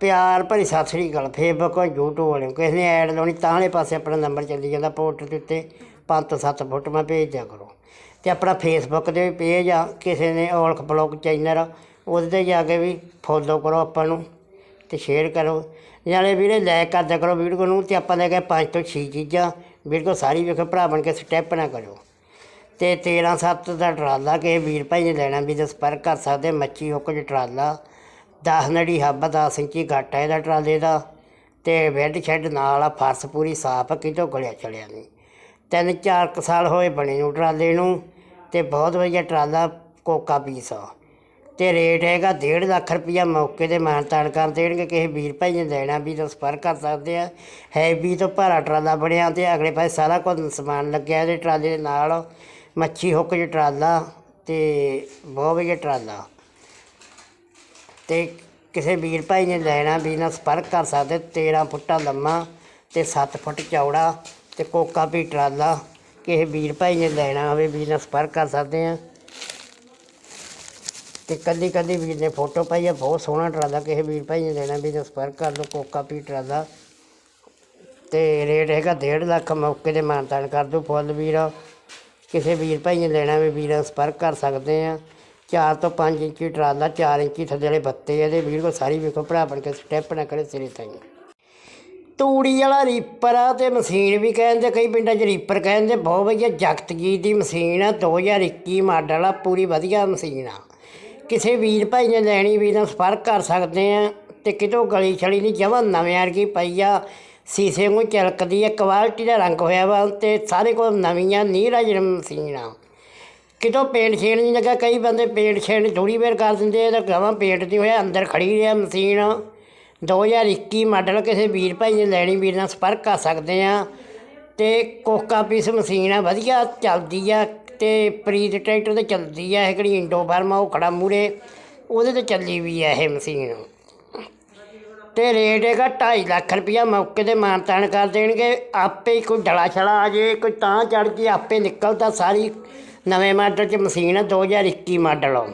ਪਿਆਰ ਭਰੀ ਸਤਿ ਸ੍ਰੀ ਅਕਾਲ। Facebook YouTube ਵਾਲਿਆਂ ਨੂੰ ਕਿਸੇ ਨੇ ਐਡ ਲਾਉਣੀ ਤਾਂ ਵਾਲੇ ਪਾਸੇ ਆਪਣਾ ਨੰਬਰ ਚੱਲੀ ਜਾਂਦਾ ਪੋਸਟ ਦੇ ਉੱਤੇ। ਪੰਜ ਤੋਂ ਸੱਤ ਫੋਟੋਆਂ ਭੇਜ ਦਿਆ ਕਰੋ। ਤੇ ਆਪਣਾ ਫੇਸਬੁੱਕ ਦੇ ਪੇਜ ਆ, ਕਿਸੇ ਨੇ ਔਲਖ ਬਲੌਗ ਚੈਨਲ ਉਹਦੇ ਤੇ ਜਾ ਕੇ ਵੀ ਫੋਲੋ ਕਰੋ ਆਪਾਂ ਨੂੰ ਤੇ ਸ਼ੇਅਰ ਕਰੋ। ਨਾਲੇ ਵੀਰੇ ਲਾਈਕ ਕਰ ਦਿਆ ਕਰੋ ਵੀਡੀਓ ਨੂੰ ਤੇ ਆਪਾਂ ਲੈ ਕੇ ਪੰਜ ਤੋਂ ਛੇ ਚੀਜ਼ਾਂ ਵੀਡੀਓ ਸਾਰੀ ਵੇਖੋ, ਭਰਾ ਬਣ ਕੇ ਸਟੈਪ ਨਾ ਕਰੋ ਤੇ 13 ਸੱਤ ਦਾ ਟਰਾਲਾ ਕਿਸੇ ਵੀਰ ਭਾਈ ਨੇ ਲੈਣਾ, ਵੀ ਤਾਂ ਸੰਪਰਕ ਕਰ ਸਕਦੇ, ਮੱਛੀ ਹੁੱਕ ਚ ਟਰਾਲਾ। 10 ਨੜੀ ਹੱਬ 10 ਇੰਚੀ ਘੱਟ ਹੈ ਇਹਦਾ ਟਰਾਲੇ ਦਾ ਤੇ ਬੈੱਡ ਸ਼ੈੱਡ ਨਾਲ ਆ ਫਰਸ਼ ਪੂਰੀ ਸਾਫ਼ ਕਿਤੋਂ ਗਲਿਆ ਚਲਿਆ ਨਹੀਂ। ਤਿੰਨ ਚਾਰ ਕੁ ਸਾਲ ਹੋਏ ਬਣੇ ਨੂੰ ਟਰਾਲੇ ਨੂੰ ਤੇ ਬਹੁਤ ਵਧੀਆ ਟਰਾਲਾ ਕੋਕਾ ਪੀਸ ਆ। ਤੇ ਰੇਟ ਹੈਗਾ 1.5 ਲੱਖ ਰੁਪਈਆ ਮੌਕੇ ਤੇ ਮਾਨਤਾਨ ਕਰ ਦੇਣਗੇ, ਕਿਸੇ ਵੀਰ ਭਾਈ ਨੇ ਲੈਣਾ ਵੀ ਤਾਂ ਸੰਪਰਕ ਕਰ ਸਕਦੇ ਆ। ਹੈਵੀ ਤੋਂ ਭਾਰਾ ਟਰਾਲਾ ਬਣਿਆ ਤੇ ਅਗਲੇ ਪਾਸੇ ਸਾਰਾ ਕੁਝ ਸਮਾਨ ਲੱਗਿਆ ਇਹਦੇ ਟਰਾਲੇ ਦੇ ਨਾਲ ਮੱਛੀ ਹੁੱਕ ਚ ਟਰਾਲਾ ਤੇ ਬਹੁਤ ਵਧੀਆ ਟਰਾਲਾ। ਤੇ ਕਿਸੇ ਵੀਰ ਭਾਈ ਨੇ ਲੈਣਾ ਵੀ ਨਾਲ ਸੰਪਰਕ ਕਰ ਸਕਦੇ 13 ਫੁੱਟਾਂ ਲੰਮਾ ਤੇ 7 ਫੁੱਟ ਚੌੜਾ ਤੇ ਕੋਕਾ ਵੀ ਟਰਾਲਾ, ਕਿਸੇ ਵੀਰ ਭਾਈ ਨੇ ਲੈਣਾ ਹੋਵੇ ਵੀ ਨਾਲ ਸੰਪਰਕ ਕਰ ਸਕਦੇ ਆ। ਤੇ ਕੱਲੀ ਕੱਲੀ ਵੀਰ ਨੇ ਫੋਟੋ ਪਾਈ ਆ, ਬਹੁਤ ਸੋਹਣਾ ਟਰਾਲਾ, ਕਿਸੇ ਵੀਰ ਭਾਈ ਨੇ ਲੈਣਾ ਵੀ ਨਾਲ ਸੰਪਰਕ ਕਰ ਲਓ, ਕੋਕਾ ਵੀ ਟਰਾਲਾ। ਤੇ ਰੇਟ ਹੈਗਾ 1.5 ਲੱਖ, ਮੌਕੇ ਦੇ ਮਾਨਤਾਨ ਕਰ ਦੋ ਫੁੱਲ ਵੀਰ। ਕਿਸੇ ਵੀਰ ਭਾਈ ਨੇ ਲੈਣਾ ਵੀ ਵੀਰਾਂ ਸੰਪਰਕ ਕਰ ਸਕਦੇ ਆ। 4 ਤੋਂ 5 ਇੰਚੀ ਟਰਾਲਾ 4 ਇੰਚੀ ਥੱਲੇ ਵਾਲੇ ਬੱਤੇ ਆ ਇਹਦੇ ਵੀਰ ਕੋ ਸਾਰੀ ਵੇਖੋ, ਭਰਾ ਬਣ ਕੇ ਸਟੈਪ ਨਾ ਕਰੇ ਸਿਰੇ ਤਾਈਂ। ਤੂੜੀ ਵਾਲਾ ਰੀਪਰ ਆ ਤੇ ਮਸ਼ੀਨ ਵੀ ਕਹਿੰਦੇ, ਕਈ ਪਿੰਡਾਂ 'ਚ ਰੀਪਰ ਕਹਿੰਦੇ, ਬਹੁਤ ਵਧੀਆ ਜਗਤਜੀਤ ਦੀ ਮਸ਼ੀਨ ਆ 2021 ਮਾਡਲ ਆ ਪੂਰੀ ਵਧੀਆ ਮਸ਼ੀਨ ਆ। ਕਿਸੇ ਵੀਰ ਭਾਈ ਨੇ ਲੈਣੀ ਵੀ ਤਾਂ ਸੰਪਰਕ ਕਰ ਸਕਦੇ ਆ, ਤੇ ਕਿਤੋਂ ਗਲੀ ਛਲੀ ਨਹੀਂ, ਜਮਾਂ ਨਵੇਂ ਵਰਗੀ ਪਈ ਆ। ਸੀਸੇ ਨੂੰ ਚਲਕਦੀ ਆ ਕੁਆਲਿਟੀ ਦਾ ਰੰਗ ਹੋਇਆ ਵਾ, ਤੇ ਸਾਰੇ ਕੋਲ ਨਵੀਆਂ, ਨੀਰਾ ਜਿਹੜਾ ਮਸ਼ੀਨ ਆ। ਕਿਤੋਂ ਪੇਂਟ ਛੇੜ ਨਹੀਂ ਲੱਗਾ, ਕਈ ਬੰਦੇ ਪੇਂਟ ਛੇੜ ਥੋੜੀ ਵੇਰ ਕਰ ਦਿੰਦੇ ਆ, ਤਾਂ ਗਾਵਾਂ ਪੇਂਟ ਨਹੀਂ ਹੋਇਆ, ਅੰਦਰ ਖੜੀ ਰਿਹਾ ਮਸ਼ੀਨ। 2021 ਮਾਡਲ ਕਿਸੇ ਵੀਰ ਭਾਈ ਨੇ ਲੈਣੀ, ਵੀਰ ਨਾਲ ਸੰਪਰਕ ਕਰ ਸਕਦੇ ਆ। ਤੇ ਕੋਕਾ ਪੀਸ ਮਸ਼ੀਨ ਆ, ਵਧੀਆ ਚੱਲਦੀ ਆ ਤੇ ਪ੍ਰੀਤ ਟਰੈਕਟਰ ਤੇ ਚੱਲਦੀ ਆ, ਇਹ ਕਿਹੜੀ ਇੰਡੋ ਫਾਰਮਾ ਉਹ ਖੜਾ ਮੂਰੇ ਉਹਦੇ ਤੇ ਚੱਲੀ ਵੀ ਆ ਇਹ ਮਸ਼ੀਨ। ਤੇ ਰੇਟ ਹੈਗਾ 2.5 ਲੱਖ ਰੁਪਇਆ, ਮੌਕੇ ਤੇ ਮਾਨਤਾਨ ਕਰ ਦੇਣਗੇ। ਆਪੇ ਕੋਈ ਡਲਾ ਛਲਾ ਆ ਜੇ, ਕੋਈ ਤਾਂ ਚੜ ਕੇ ਆਪੇ ਨਿਕਲਦਾ, ਸਾਰੀ ਨਵੇਂ ਮਾਡਲ ਚ ਮਸ਼ੀਨ ਆ 2021 ਮਾਡਲ ਆ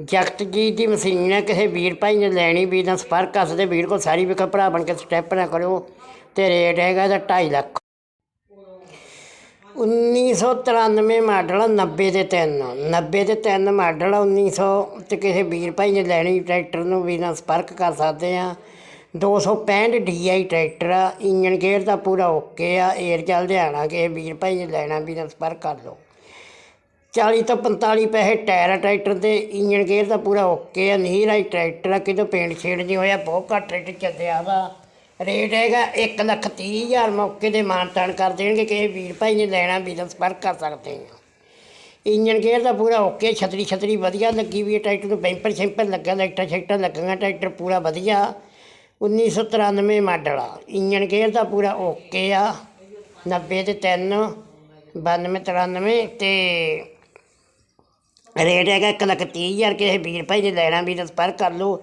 ਜਗਤਜੀਤ ਦੀ ਮਸ਼ੀਨ ਆ, ਕਿਸੇ ਵੀਰ ਭਾਈ ਨੇ ਲੈਣੀ ਵੀ ਤਾਂ ਸੰਪਰਕ ਕਰ ਸਕਦੇ ਵੀਰ ਕੋਲ ਸਾਰੀ ਵੇਖੋ, ਭਰਾ ਬਣ ਕੇ ਸਟੈਪ ਨਾ ਕਰਿਓ, ਤੇ ਰੇਟ ਹੈਗਾ ਇਹਦਾ 2.5 ਲੱਖ। 1993 ਮਾਡਲ ਆ 90 ਦੇ ਤਿੰਨ। 90 ਦੇ ਤਿੰਨ ਮਾਡਲ ਆ 1900 ਤੇ ਕਿਸੇ ਵੀਰ ਭਾਈ ਨੇ ਲੈਣੀ ਟਰੈਕਟਰ ਨੂੰ ਵੀ ਨਾਲ ਸੰਪਰਕ ਕਰ ਸਕਦੇ ਆ। 265 DI ਟਰੈਕਟਰ ਆ ਇੰਜਨ ਗੇਅਰ ਦਾ ਪੂਰਾ ਓਕੇ ਆ ਏਅਰ ਚੱਲ ਹਰਿਆਣਾ ਕਿਸੇ ਵੀਰ ਭਾਈ ਨੇ ਲੈਣਾ ਵੀ ਨਾਲ ਸੰਪਰਕ ਕਰ ਲਓ। 40 ਤੋਂ 45 ਪੈਸੇ ਟਾਇਰ ਆ ਟਰੈਕਟਰ ਦੇ ਇੰਜਨ ਗੇਅਰ ਦਾ ਪੂਰਾ ਓਕੇ ਆ, ਨਹੀਂ ਆਈ ਟਰੈਕਟਰ ਆ, ਕਿਤੇ ਪੇਂਟ ਛੇੜ ਨਹੀਂ ਹੋਇਆ, ਬਹੁਤ ਘੱਟ ਰੇਟ ਚੱਲਿਆ ਵਾ। ਰੇਟ ਹੈਗਾ 1 ਲੱਖ ਤੀਹ ਹਜ਼ਾਰ, ਮੌਕੇ ਦੇ ਮਾਨਤਾਨ ਕਰ ਦੇਣਗੇ, ਕਿਸੇ ਵੀਰ ਭਾਈ ਨੇ ਲੈਣਾ ਵੀ ਤਾਂ ਸੰਪਰਕ ਕਰ ਸਕਦੇ ਆ। ਇੰਜਨ ਗੇਅਰ ਦਾ ਪੂਰਾ ਓਕੇ ਛਤਰੀ ਛਤਰੀ ਵਧੀਆ ਲੱਗੀ ਵੀ ਹੈ ਟਰੈਕਟਰ ਨੂੰ ਬੈਂਪਰ ਸ਼ੈਂਪਰ ਲੱਗਾ ਲਾਈਟਾਂ ਸ਼ੈਕਟਾਂ ਲੱਗੀਆਂ, ਟਰੈਕਟਰ ਪੂਰਾ ਵਧੀਆ। 1993 ਮਾਡਲ ਆ ਇੰਜਨ ਗੇਅਰ ਦਾ ਪੂਰਾ ਓਕੇ ਆ 90 ਤੇ 3 92 93 ਤੇ ਰੇਟ ਹੈਗਾ ਇੱਕ ਲੱਖ ਤੀਹ ਹਜ਼ਾਰ, ਕਿਸੇ ਵੀਰ ਭਾਈ ਨੇ ਲੈਣਾ ਵੀ ਤਾਂ ਸੰਪਰਕ ਕਰ ਲਓ।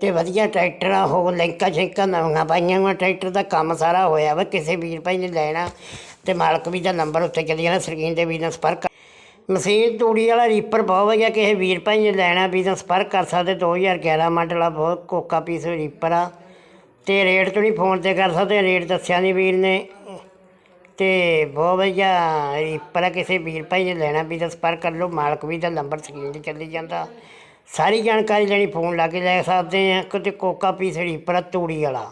ਤੇ ਵਧੀਆ ਟਰੈਕਟਰ ਆ, ਉਹ ਲੈਂਕਾਂ ਸ਼ੈਂਕਾਂ ਨਵੀਆਂ ਪਾਈਆਂ ਹੋਈਆਂ ਟਰੈਕਟਰ ਦਾ ਕੰਮ ਸਾਰਾ ਹੋਇਆ ਵਾ, ਕਿਸੇ ਵੀਰ ਭਾਈ ਨੇ ਲੈਣਾ ਤੇ ਮਾਲਕ ਵੀ ਦਾ ਨੰਬਰ ਉੱਤੇ ਚਲੀ ਜਾਣਾ, ਸਕਰੀਨ ਤੇ ਵੀ ਨਾਲ ਸੰਪਰਕ ਮਸ਼ੀਨ ਤੂੜੀ ਵਾਲਾ ਰੀਪਰ ਬਹੁਤ ਵਧੀਆ, ਕਿਸੇ ਵੀਰ ਭਾਈ ਨੇ ਲੈਣਾ ਵੀ ਤਾਂ ਸੰਪਰਕ ਕਰ ਸਕਦੇ 2011 ਮਾਡਲ ਆ, ਬਹੁਤ ਕੋਕਾ ਪੀਸ ਰੀਪਰ ਆ। ਤੇ ਰੇਟ ਤੁਸੀਂ ਫੋਨ ਤੇ ਕਰ ਸਕਦੇ, ਰੇਟ ਦੱਸਿਆ ਨਹੀਂ ਵੀਰ ਨੇ। ਤੇ ਬਹੁਤ ਵਧੀਆ ਰੀਪਰ ਆ ਕਿਸੇ ਵੀਰ ਭਾਈ ਨੇ ਲੈਣਾ ਵੀ ਤਾਂ ਸੰਪਰਕ ਕਰ ਲਓ, ਮਾਲਕ ਵੀ ਦਾ ਨੰਬਰ ਸਕਰੀਨ ਤੇ ਚੱਲੀ ਜਾਂਦਾ। ਸਾਰੀ ਜਾਣਕਾਰੀ ਲੈਣੀ, ਫੋਨ ਲਾ ਕੇ ਲੈ ਸਕਦੇ ਆ ਕਿਤੇ ਕੋਕਾ ਪੀਸ ਰੀਪਰ ਆ, ਤੂੜੀ ਵਾਲਾ।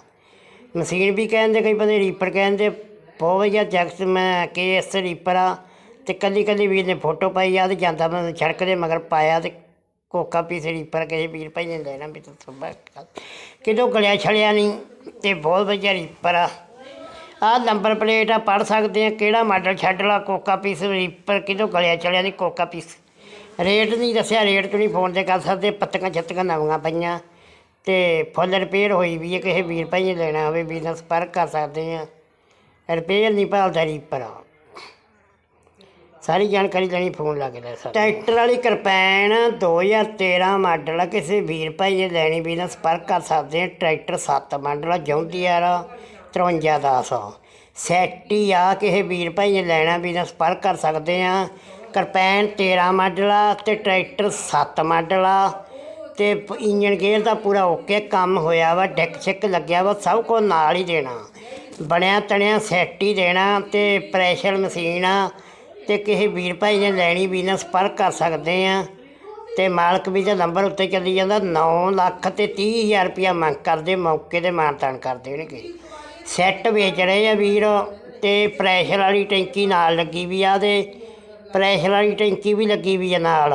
ਮਸ਼ੀਨ ਵੀ ਕਹਿੰਦੇ ਕਈ ਬੰਦੇ ਰੀਪਰ ਕਹਿੰਦੇ। ਬਹੁਤ ਵਧੀਆ ਜੈਕਸ ਮੈਂ ਕੇ ਐਸ ਰੀਪਰ ਆ। ਤੇ ਕੱਲੀ ਕੱਲੀ ਵੀਰ ਨੇ ਫੋਟੋ ਪਾਈ ਆ, ਤੇ ਜਾਂਦਾ ਮੈਂ ਸੜਕ ਦੇ ਮਗਰ ਪਾਇਆ ਤੇ ਕੋਕਾ ਪੀਸ ਰੀਪਰ ਕਿਸੇ ਵੀਰ ਭਾਈ ਨੇ ਲੈਣਾ ਵੀ ਤਾਂ ਸੰਪਰਕ ਕਿਦੋਂ ਗਲਿਆ ਛੜਿਆ ਨਹੀਂ, ਤੇ ਬਹੁਤ ਵਧੀਆ ਰੀਪਰ ਆ। ਆਹ ਨੰਬਰ ਪਲੇਟ ਆ ਪੜ ਸਕਦੇ ਆ, ਕਿਹੜਾ ਮਾਡਲ ਛੱਡ ਲਾ, ਕੋਕਾ ਪੀਸ, ਰੀਪਰ ਕਿਦੋਂ ਗਲਿਆ ਚਲਿਆ ਨਹੀਂ ਕੋਕਾ ਪੀਸ। ਰੇਟ ਨਹੀਂ ਦੱਸਿਆ, ਰੇਟ ਤੋਂ ਨਹੀਂ ਫੋਨ ਤੇ ਕਰ ਸਕਦੇ ਪੱਤਕਾਂ ਛੱਤਕਾਂ ਨਵੀਆਂ ਪਈਆਂ। ਤੇ ਫੁੱਲ ਰਿਪੇਅਰ ਹੋਈ ਵੀ ਹੈ ਕਿਸੇ ਵੀਰ ਭਾਈ ਨੇ ਲੈਣਾ ਹੋਵੇ ਵੀ ਨਾਲ ਸੰਪਰਕ ਕਰ ਸਕਦੇ ਆ। ਰਿਪੇਅਰ ਨਹੀਂ ਭਾਲਦਾ ਰੀਪਰ ਆ। ਸਾਰੀ ਜਾਣਕਾਰੀ ਲੈਣੀ, ਫੋਨ ਲਾ ਕੇ ਲੈ ਸਕਦੇ ਟਰੈਕਟਰ ਵਾਲੀ ਕਿਰਪੈਨ 2013 ਮਾਡਲ ਆ, ਕਿਸੇ ਵੀਰ ਭਾਈ ਨੇ ਲੈਣੀ ਵੀ ਨਾਲ ਸੰਪਰਕ ਕਰ ਸਕਦੇ ਆ। ਟਰੈਕਟਰ 7 ਮਾਡਲ ਆ, ਜੌਂਡੀਆਰ 5310 ਸੈਟੀ ਆ ਕਿਸੇ ਵੀਰ ਭਾਈ ਨੇ ਲੈਣਾ ਵੀ ਨਾਲ ਸੰਪਰਕ ਕਰ ਸਕਦੇ ਆ। ਕਿਰਪੈਨ 13 ਮਾਡਲ ਆ ਤੇ ਟਰੈਕਟਰ 7 ਮਾਡਲ ਆ ਤੇ ਪ- ਇੰਜਣ ਗੇਅਰ ਦਾ ਪੂਰਾ ਓਕੇ ਕੰਮ ਹੋਇਆ ਵਾ ਡੈਕ ਛਿੱਕ ਲੱਗਿਆ ਵਾ, ਸਭ ਕੁਝ ਨਾਲ ਹੀ ਦੇਣਾ। ਬਣਿਆ ਤਣਿਆ ਸੈੱਟ ਹੀ ਦੇਣਾ ਤੇ ਪ੍ਰੈਸ਼ਰ ਮਸ਼ੀਨ ਆ ਤੇ ਕਿਸੇ ਵੀਰ ਭਾਈ ਨੇ ਲੈਣੀ ਵੀ ਨਾ ਸੰਪਰਕ ਕਰ ਸਕਦੇ ਆ। ਤੇ ਮਾਲਕ ਵੀ ਦਾ ਨੰਬਰ ਉੱਤੇ ਚੱਲੀ ਜਾਂਦਾ 9 ਲੱਖ ਤੇ 30 ਹਜ਼ਾਰ ਰੁਪਇਆ ਮੰਗ ਕਰਦੇ, ਮੌਕੇ ਤੇ ਮਾਨਤਾਨ ਕਰ ਦੇਣਗੇ। ਸੈੱਟ ਵੇਚ ਰਹੇ ਆ ਵੀਰ ਤੇ ਪ੍ਰੈਸ਼ਰ ਵਾਲੀ ਟੈਂਕੀ ਨਾਲ ਲੱਗੀ ਵੀ ਆ ਤੇ ਪ੍ਰੈਸ਼ਰ ਵਾਲੀ ਟੈਂਕੀ ਵੀ ਲੱਗੀ ਵੀ ਆ ਨਾਲ।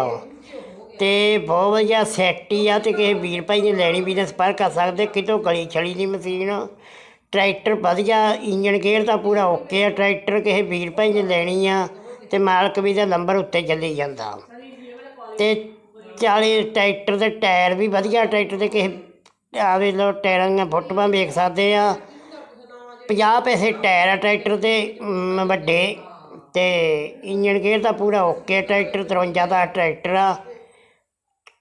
ਤੇ ਬਹੁਤ ਵਧੀਆ ਸੈੱਟ ਹੀ ਆ ਤੇ ਕਿਸੇ ਵੀਰ ਭਾਈ ਨੇ ਲੈਣੀ ਵੀ ਨੇ ਸੰਪਰਕ ਕਰ ਸਕਦੇ, ਕਿਤੋਂ ਗਲੀ ਛਲੀ ਦੀ ਮਸ਼ੀਨ। ਟਰੈਕਟਰ ਵਧੀਆ ਇੰਜਨ ਗੇਅਰ ਤਾਂ ਪੂਰਾ ਓਕੇ ਆ, ਟਰੈਕਟਰ ਕਿਸੇ ਵੀਰ ਭਾਈ ਨੇ ਲੈਣੀ ਆ ਤੇ ਮਾਲਕ ਵੀ ਦਾ ਨੰਬਰ ਉੱਤੇ ਚੱਲੀ ਜਾਂਦਾ। ਤੇ 40 ਟਰੈਕਟਰ ਦੇ ਟਾਇਰ ਵੀ ਵਧੀਆ, ਟਰੈਕਟਰ ਦੇ ਕਿਸੇ ਆਵੇ ਲੋ ਟਾਇਰਾਂ ਦੀਆਂ ਫੋਟੋਆਂ ਵੇਖ ਸਕਦੇ ਆ। 50 ਪੈਸੇ ਟਾਇਰ ਆ ਟਰੈਕਟਰ ਦੇ ਵੱਡੇ ਤੇ ਇੰਜਨ ਗੇਅਰ ਦਾ ਪੂਰਾ ਓਕੇ ਟਰੈਕਟਰ 53 ਦਾ ਟਰੈਕਟਰ ਆ।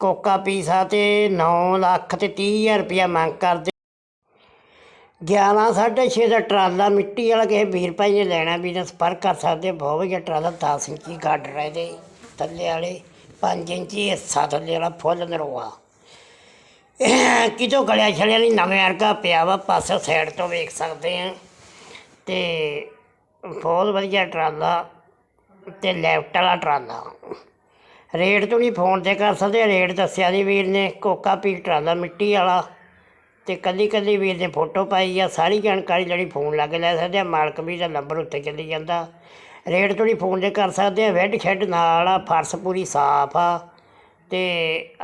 ਕੋਕਾ ਪੀਸਾ ਤੇ 9 ਲੱਖ ਤੇ 30 ਹਜ਼ਾਰ ਰੁਪਇਆ ਮੰਗ ਕਰਦੇ। 11 6.5 ਦਾ ਟਰਾਲਾ, ਮਿੱਟੀ ਵਾਲਾ ਕਿਸੇ ਵੀਰ ਭਾਈ ਨੇ ਲੈਣਾ ਵੀ ਤਾਂ ਸੰਪਰਕ ਕਰ ਸਕਦੇ ਬਹੁਤ ਵਧੀਆ ਟਰਾਲਾ 10 ਇੰਚੀ ਗਾਡਰ ਹੈ ਇਹਦੇ ਥੱਲੇ ਵਾਲੇ 5 ਇੰਚੀ ਹਿੱਸਾ ਥੱਲੇ ਵਾਲਾ ਫੁੱਲ ਨਰੋਆ ਕਿਤੋਂ ਗਲਿਆ ਛੜਿਆ ਨਹੀਂ ਨਵੇਂ ਵਰਗਾ ਪਿਆ ਵਾ, ਪਾਸੇ ਸਾਈਡ ਤੋਂ ਵੇਖ ਸਕਦੇ ਆ ਤੇ ਬਹੁਤ ਵਧੀਆ ਟਰਾਲਾ ਤੇ ਲੈਫਟ ਵਾਲਾ ਟਰਾਲਾ। ਰੇਟ ਤੋਂ ਨਹੀਂ ਫੋਨ ਤੇ ਕਰ ਸਕਦੇ, ਰੇਟ ਦੱਸਿਆ ਦੀ ਵੀਰ ਨੇ, ਕੋਕਾ ਪੀ ਟਰਾਲਾ ਮਿੱਟੀ ਵਾਲਾ। ਤੇ ਕੱਲੀ ਕੱਲੀ ਵੀਰ ਨੇ ਫੋਟੋ ਪਾਈ ਆ, ਸਾਰੀ ਜਾਣਕਾਰੀ ਜਿਹੜੀ ਫੋਨ ਲਾ ਕੇ ਲੈ ਸਕਦੇ ਆ, ਮਾਲਕ ਵੀ ਦਾ ਨੰਬਰ ਉੱਤੇ ਚੱਲੀ ਜਾਂਦਾ। ਰੇਟ ਤੋਂ ਨਹੀਂ ਫੋਨ ਤੇ ਕਰ ਸਕਦੇ ਆ, ਵੈੱਡ ਸ਼ੈੱਡ ਨਾਲ ਆ, ਫਰਸ਼ ਪੂਰੀ ਸਾਫ਼ ਆ। ਤੇ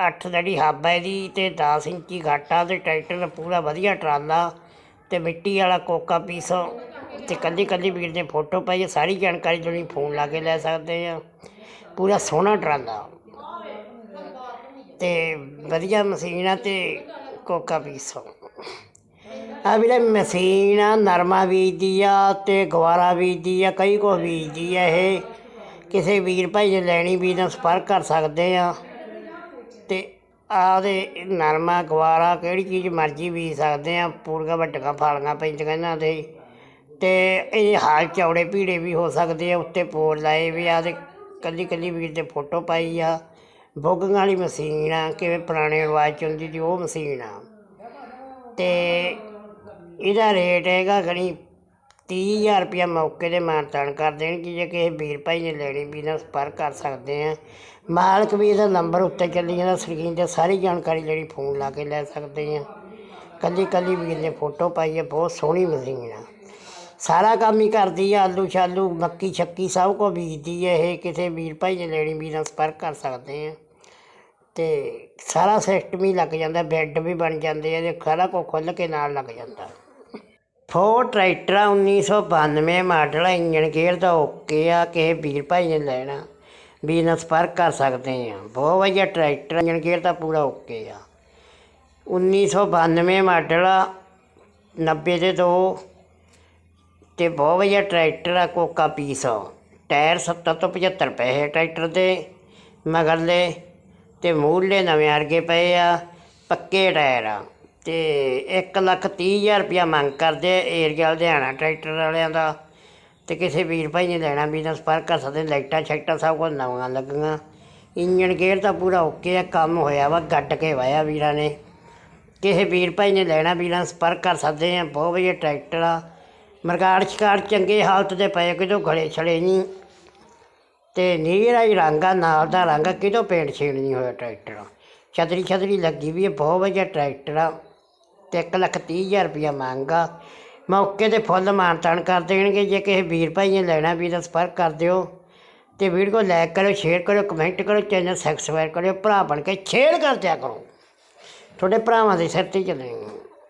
8 ਜਿਹੜੀ ਹੱਬ ਹੈ ਇਹਦੀ ਤੇ 10 ਇੰਚੀ ਘਾਟਾ ਤੇ ਟਰੈਕਟਰ ਦਾ ਪੂਰਾ ਵਧੀਆ ਟਰਾਲਾ ਤੇ ਮਿੱਟੀ ਵਾਲਾ ਕੋਕਾ ਪੀਸ ਤੇ ਕੱਲੀ ਕੱਲੀ ਵੀਰ ਨੇ ਫੋਟੋ ਪਾਈ ਆ, ਸਾਰੀ ਜਾਣਕਾਰੀ ਜਿਹੜੀ ਫੋਨ ਲਾ ਕੇ ਲੈ ਸਕਦੇ ਆ। ਪੂਰਾ ਸੋਹਣਾ ਟਰਾਲਾ। ਤੇ ਵਧੀਆ ਮਸ਼ੀਨ ਆ ਤੇ ਕੋਕਾ ਪੀਸ। ਆ ਵੀਰੇ ਮਸ਼ੀਨ ਆ, ਨਰਮਾ ਬੀਜਦੀ ਆ ਤੇ ਗਵਾਰਾ ਬੀਜਦੀ ਆ, ਕਈ ਕੋ ਬੀਜਦੀ ਆ ਇਹ। ਕਿਸੇ ਵੀਰ ਭਾਈ ਜੇ ਲੈਣੀ ਵੀ ਨਾਲ ਸੰਪਰਕ ਕਰ ਸਕਦੇ ਆ। ਤੇ ਨਰਮਾ, ਗਵਾਰਾ, ਕਿਹੜੀ ਚੀਜ਼ ਮਰਜ਼ੀ ਬੀਜ ਸਕਦੇ ਆ, ਪੂਰੀਆਂ ਵੱਡੀਆਂ ਫਾਲੀਆਂ ਪੈਂਦੀਆਂ ਇਹਨਾਂ ਦੇ। ਤੇ ਇਹ ਹਾਲ ਚੌੜੇ ਭੀੜੇ ਵੀ ਹੋ ਸਕਦੇ ਆ, ਉੱਤੇ ਪੋਲ ਲਾਏ ਵੀ ਆ ਤੇ ਕੱਲੀ ਕੱਲੀ ਵੀਰ ਦੇ ਫੋਟੋ ਪਾਈ ਆ। ਬੁੱਗੀਆਂ ਵਾਲੀ ਮਸ਼ੀਨ ਆ, ਕਿਵੇਂ ਪੁਰਾਣੇ ਰਿਵਾਜ ਚ ਹੁੰਦੀ ਸੀ, ਉਹ ਮਸ਼ੀਨ ਆ। ਤੇ ਇਹਦਾ ਰੇਟ ਹੈਗਾ ਤੀਹ ਹਜ਼ਾਰ ਰੁਪਇਆ ਮੌਕੇ ਤੇ ਮਾਨਤਾਨ ਕਰ ਦੇਣਗੇ, ਜੇ ਕਿਸੇ ਵੀਰ ਭਾਈ ਨੇ ਲੈਣੀ ਵੀ ਨਾਲ ਸੰਪਰਕ ਕਰ ਸਕਦੇ ਆ। ਮਾਲਕ ਵੀ ਇਹਦਾ ਨੰਬਰ ਉੱਤੇ ਚੱਲੀ ਜਾਂਦਾ, ਸਕਰੀਨ ਤੇ ਸਾਰੀ ਜਾਣਕਾਰੀ ਜਿਹੜੀ ਫੋਨ ਲਾ ਕੇ ਲੈ ਸਕਦੇ ਆ। ਕੱਲੀ ਕੱਲੀ ਵੀਰ ਨੇ ਫੋਟੋ ਪਾਈ ਹੈ ਬਹੁਤ ਸੋਹਣੀ ਮਸ਼ੀਨ ਆ। ਸਾਰਾ ਕੰਮ ਹੀ ਕਰਦੀ ਆ ਆਲੂ ਛਾਲੂ ਮੱਕੀ ਛੱਕੀ ਸਭ ਕੁਝ ਬੀਜਦੀ ਹੈ ਇਹ ਕਿਸੇ ਵੀਰ ਭਾਈ ਨੇ ਲੈਣੀ ਵੀ ਨਾਲ ਸੰਪਰਕ ਕਰ ਸਕਦੇ ਆ। ਤੇ ਸਾਰਾ ਸਿਸਟਮ ਹੀ ਲੱਗ ਜਾਂਦਾ, ਬੈੱਡ ਵੀ ਬਣ ਜਾਂਦੇ ਆ ਤੇ ਸਾਰਾ ਕੁਝ ਖੁੱਲ ਕੇ ਨਾਲ ਲੱਗ ਜਾਂਦਾ। ਫੋਰ ਟਰੈਕਟਰ ਆ 1992 ਮਾਡਲ ਆ ਇੰਜਨ ਗੇਅਰ ਦਾ ਓਕੇ ਆ, ਕਿਸੇ ਵੀਰ ਭਾਈ ਨੇ ਲੈਣਾ। ਵੀ ਨਾਲ ਸੰਪਰਕ ਕਰ ਸਕਦੇ ਆ। ਬਹੁਤ ਵਧੀਆ ਟਰੈਕਟਰ ਇੰਜਨ ਗੇਅਰ ਦਾ ਪੂਰਾ ਓਕੇ ਆ। 1992 ਮਾਡਲ ਆ 90 ਦੇ ਦੋ। ਤੇ ਬਹੁਤ ਵਧੀਆ ਟਰੈਕਟਰ ਆ, ਕੋਕਾ ਪੀਸ। ਆ। ਟਾਇਰ 70 ਤੋਂ 75 ਪੈਸੇ ਟਰੈਕਟਰ ਦੇ, ਮਗਰਲੇ। ਤੇ ਮੂਹਰਲੇ ਨਵੇਂ ਅਰਗੇ ਪਏ ਆ, ਪੱਕੇ ਟਾਇਰ ਆ। ਤੇ 1 ਲੱਖ 30 ਹਜ਼ਾਰ ਰੁਪਇਆ ਮੰਗ ਕਰਦੇ ਆ ਏਰੀਆ ਲੁਧਿਆਣਾ ਟਰੈਕਟਰ ਵਾਲਿਆਂ ਦਾ। ਤੇ ਕਿਸੇ ਵੀਰ ਭਾਈ ਨੇ ਲੈਣਾ ਵੀ ਨਾ ਕਰ ਸਕਦੇ ਲਾਈਟਾਂ ਛੈਕਟਾਂ ਸਭ ਕੁਝ ਨਵਾਂ ਲੱਗੀਆਂ। ਇੰਜਨ ਗੇਅਰ ਤਾਂ ਪੂਰਾ ਓਕੇ ਆ, ਕੰਮ ਹੋਇਆ ਵਾ, ਗੱਟ ਕੇ ਵਾਇਆ ਵੀਰਾਂ ਨੇ। ਕਿਸੇ ਵੀਰ ਭਾਈ ਨੇ ਲੈਣਾ ਵੀਰਾਂ ਨਾਲ ਸੰਪਰਕ ਕਰ ਸਕਦੇ ਆ, ਬਹੁਤ ਵਧੀਆ ਟਰੈਕਟਰ ਆ। ਮਰਗਾੜ ਸ਼ਿਕਾਰ ਚੰਗੇ ਹਾਲਤ ਦੇ ਪਏ ਕਿਤੋਂ ਗਲੇ ਛੜੇ ਨਹੀਂ। ਤੇ ਨੀਰਾ ਹੀ ਰੰਗ ਆ, ਨਾਲ ਦਾ ਰੰਗ ਆ, ਕਿਤੋਂ ਪੇਂਟ ਛੇੜ ਨਹੀਂ ਹੋਇਆ ਟਰੈਕਟਰ। ਛਤਰੀ ਛਤਰੀ ਲੱਗੀ ਵੀ ਹੈ ਬਹੁਤ ਵਧੀਆ ਟਰੈਕਟਰ ਆ। ਤੇ 1 ਲੱਖ 30 ਹਜ਼ਾਰ ਰੁਪਇਆ ਮੰਗਾ ਮੌਕੇ ਤੇ ਫੁੱਲ ਮਾਨਤਾਨ ਕਰ ਦੇਣਗੇ। ਜੇ ਕਿਸੇ ਵੀਰ ਭਾਈ ਨੇ ਲੈਣਾ ਵੀ ਤਾਂ ਸੰਪਰਕ ਕਰ ਦਿਓ ਤੇ ਵੀਡੀਓ ਲਾਈਕ ਕਰੋ ਸ਼ੇਅਰ ਕਰੋ ਕਮੈਂਟ ਕਰੋ ਚੈਨਲ ਸਬਸਕ੍ਰਾਈਬ ਕਰਿਓ। ਭਰਾ ਬਣ ਕੇ ਸ਼ੇਅਰ ਕਰ ਦਿਆ ਕਰੋ। ਤੁਹਾਡੇ ਭਰਾਵਾਂ ਦੇ ਸਿਰ ਤੇ ਚੱਲੇਗਾ।